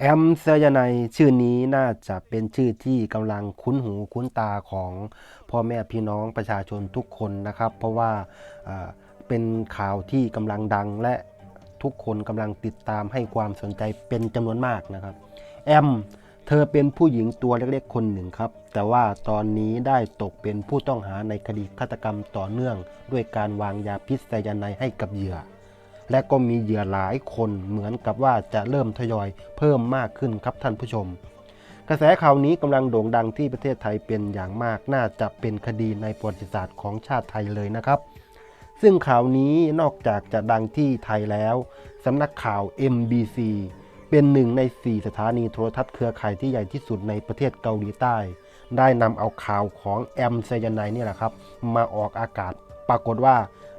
แอมเซยาไนชื่อนี้น่าจะเป็นชื่อที่กำลังคุ้นหูคุ้นตาของพ่อแม่พี่น้องประชาชนทุกคนนะครับ เพราะว่าเป็นข่าวที่กำลังดังและทุกคนกำลังติดตามให้ความสนใจเป็นจำนวนมากนะครับ แอม เธอเป็นผู้หญิงตัวเล็กๆคนหนึ่งครับ แต่ว่าตอนนี้ได้ตกเป็นผู้ต้องหาในคดีฆาตกรรมต่อเนื่อง ด้วยการวางยาพิษไซยาไนให้กับเหยื่อ และก็มีเหยื่อหลายคนเหมือนกับว่าจะเริ่มทยอยเพิ่มมากขึ้นครับท่านผู้ชม กระแสข่าวนี้กำลังโด่งดังที่ประเทศไทยเป็นอย่างมากน่าจะเป็นคดีในประวัติศาสตร์ของชาติไทยเลยนะครับ ซึ่งข่าวนี้นอกจากจะดังที่ไทยแล้วสำนักข่าว MBC เป็นหนึ่งใน 4 สถานีโทรทัศน์เครือข่ายที่ใหญ่ที่สุดในประเทศเกาหลีใต้ ได้นำเอาข่าวของแอมไซยาไนด์นี่แหละครับ มาออกอากาศ ปรากฏว่า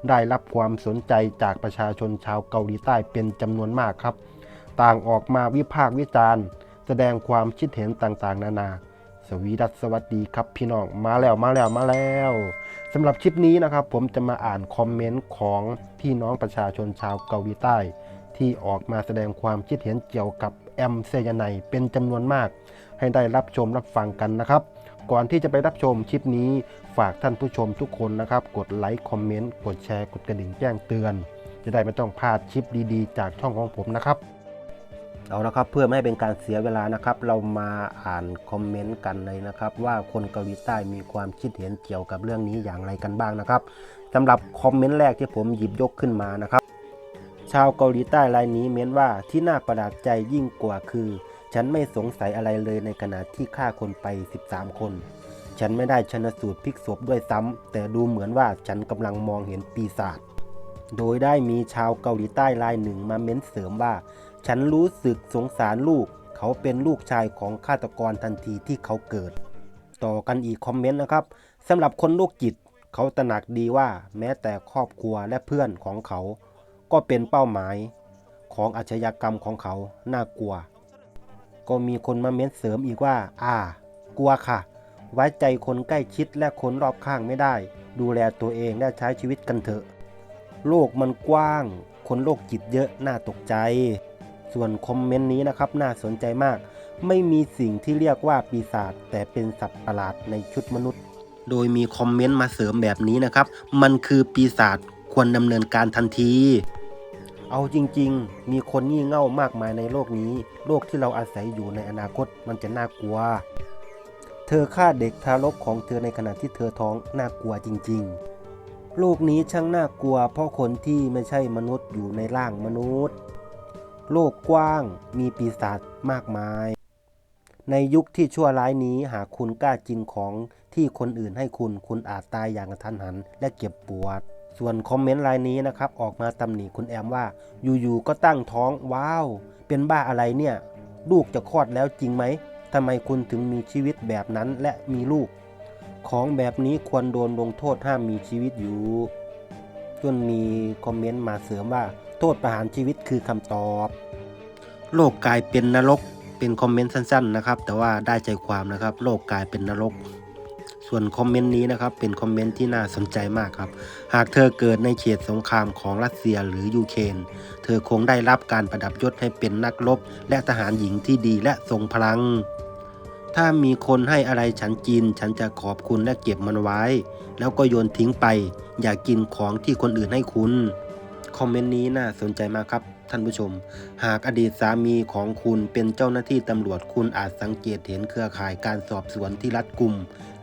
ได้รับความสนใจจากประชาชนชาวเกาหลีใต้เป็นจำนวนมากครับ ต่างออกมาวิพากษ์วิจารณ์ แสดงความคิดเห็นต่างๆ นานา สวีดัสสวัสดีครับพี่น้องมาแล้วมาแล้วมาแล้วสำหรับคลิปนี้นะครับ ผมจะมาอ่านคอมเมนต์ของพี่น้องประชาชนชาวเกาหลีใต้ ที่ออกมาแสดงความคิดเห็นเกี่ยวกับแอมเซยาไนด์เป็นจำนวนมาก ให้ได้รับชมรับฟังกันนะครับ ก่อนที่จะไปรับชมคลิปนี้ฝากท่านผู้ชมทุกคนนะครับ กดไลค์คอมเมนต์กดแชร์กดกระดิ่งแจ้งเตือน จะได้ไม่ต้องพลาดคลิปดีๆ จากช่องของผมนะครับเอาละครับเพื่อไม่ให้เป็นการเสียเวลานะครับ เรามาอ่านคอมเมนต์กันเลยนะครับ ว่าคนเกาหลีใต้มีความคิดเห็นเกี่ยวกับเรื่องนี้อย่างไรกันบ้างนะครับสำหรับคอมเมนต์แรกที่ผมหยิบยกขึ้นมานะครับ ชาวเกาหลีใต้รายนี้เม้นว่าที่น่าประหลาดใจยิ่งกว่าคือ ฉันไม่สงสัยอะไรเลยในขณะที่ฆ่าคนไป 13 คน ฉันไม่ได้ชนสูตรพลิกศพด้วยซ้ำ แต่ดูเหมือนว่าฉันกำลังมองเห็นปีศาจ โดยได้มีชาวเกาหลีใต้รายหนึ่งมาเม้นเสริมว่า ฉันรู้สึกสงสารลูก เขาเป็นลูกชายของฆาตกรทันทีที่เขาเกิด ต่อกันอีกคอมเมนต์นะครับสำหรับคนโรคจิต เขาตระหนักดีว่าแม้แต่ครอบครัวและเพื่อนของเขา ก็เป็นเป้าหมายของอาชญากรรมของเขา น่ากลัว ก็มีคนมาเม้นเสริมอีกว่า อ่า กลัวค่ะ ไว้ใจคนใกล้ชิดและคนรอบข้างไม่ได้ ดูแลตัวเองและใช้ชีวิตกันเถอะ โลกมันกว้าง คนโรคจิตเยอะน่าตกใจ ส่วนคอมเมนต์นี้นะครับน่าสนใจมาก ไม่มีสิ่งที่เรียกว่าปีศาจแต่เป็นสัตว์ประหลาดในชุดมนุษย์ โดยมีคอมเมนต์มาเสริมแบบนี้นะครับ มันคือปีศาจควรดำเนินการทันที เอาจริง ๆ มีคนงี่เง่ามากมายในโลกนี้ โลกที่เราอาศัยอยู่ในอนาคตมันจะน่ากลัว เธอฆ่าเด็กทารกของเธอในขณะที่เธอท้องน่ากลัวจริง ๆ โลกนี้ช่างน่ากลัว เพราะคนที่ไม่ใช่มนุษย์อยู่ในร่างมนุษย์ โลกกว้างมีปีศาจมากมาย ในยุคที่ชั่วร้ายนี้หากคุณกล้ากินของที่คนอื่นให้คุณคุณอาจตายอย่างกระทันหันและเจ็บปวด ส่วนคอมเมนต์รายนี้นะครับออกมาตำหนิคุณแอมว่า อยู่ๆก็ตั้งท้องว้าว เป็นบ้าอะไรเนี่ย ลูกจะคลอดแล้วจริงไหมทำไมคุณถึงมีชีวิตแบบนั้นและมีลูก ของแบบนี้ควรโดนลงโทษห้ามมีชีวิตอยู่จนมีคอมเมนต์มาเสริมว่า โทษประหารชีวิตคือคำตอบ โลกกลายเป็นนรกเป็นคอมเมนต์สั้นๆนะครับ แต่ว่าได้ใจความนะครับ โลกกลายเป็นนรก ส่วนคอมเมนต์นี้นะครับเป็นคอมเมนต์ที่น่าสนใจมากครับ หากเธอเกิดในเขตสงครามของรัสเซียหรือยูเครนเธอคงได้รับการประดับยศให้เป็นนักรบ และทหารหญิงที่ดีและทรงพลัง ถ้ามีคนให้อะไรฉันกิน ฉันจะขอบคุณและเก็บมันไว้ แล้วก็โยนทิ้งไป อย่ากกินของที่คนอื่นให้คุณคอมเมนต์นี้น่าสนใจมากครับท่านผู้ชม หากอดีตสามีของคุณเป็นเจ้าหน้าที่ตำรวจคุณอาจสังเกตเห็นเครือข่ายการสอบสวนที่รัดกุม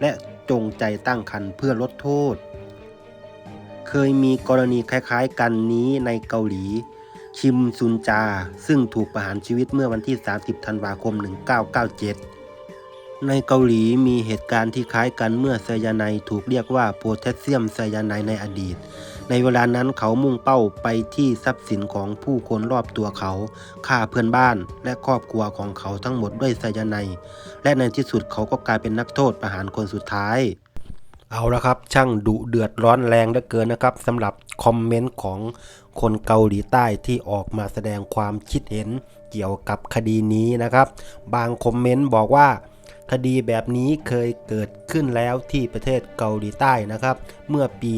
และ จงใจตั้งคันเพื่อลดโทษ เคยมีกรณีคล้ายๆ กันนี้ในเกาหลี คิมซุนจา ซึ่งถูกประหารชีวิตเมื่อวันที่ 30 ธันวาคม 1997 ในเกาหลีมีเหตุการณ์ที่คล้ายกันเมื่อไซยาไนถูกเรียกว่าโพแทสเซียมไซยาไนในอดีต ในเวลานั้นเขามุ่งเป้าไปที่ทรัพย์สินของผู้คนรอบตัวเขาฆ่าเพื่อนบ้านและครอบครัวของเขาทั้งหมดด้วยไซยาไนและในที่สุดเขาก็กลายเป็นนักโทษประหารคนสุดท้าย เอาละครับ ช่างดุเดือดร้อนแรงเหลือเกินนะครับสำหรับคอมเมนต์ของคนเกาหลีใต้ที่ออกมาแสดงความคิดเห็นเกี่ยวกับคดีนี้นะครับ บางคอมเมนต์บอกว่า คดีแบบนี้เคยเกิดขึ้นแล้วที่ประเทศเกาหลีใต้นะครับ เมื่อปี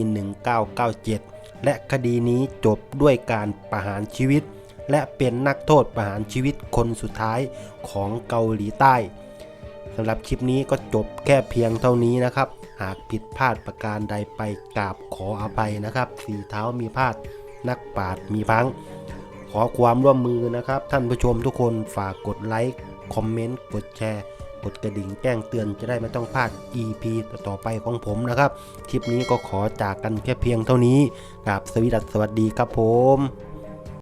1997 และคดีนี้จบด้วยการประหารชีวิต และเป็นนักโทษประหารชีวิตคนสุดท้ายของเกาหลีใต้สำหรับคลิปนี้ก็จบแค่เพียงเท่านี้นะครับ หากผิดพลาดประการใดไปกราบขออภัยนะครับ สีเท้ามีพลาดนักปราดมีพัง ขอความร่วมมือนะครับ ท่านผู้ชมทุกคนฝากกดไลค์ คอมเมนต์ กดแชร์ กดกระดิ่งแจ้งเตือนจะได้ไม่ต้องพลาด EP ต่อไปของผมนะครับ คลิปนี้ก็ขอจากกันแค่เพียงเท่านี้กับสวัสดีครับผม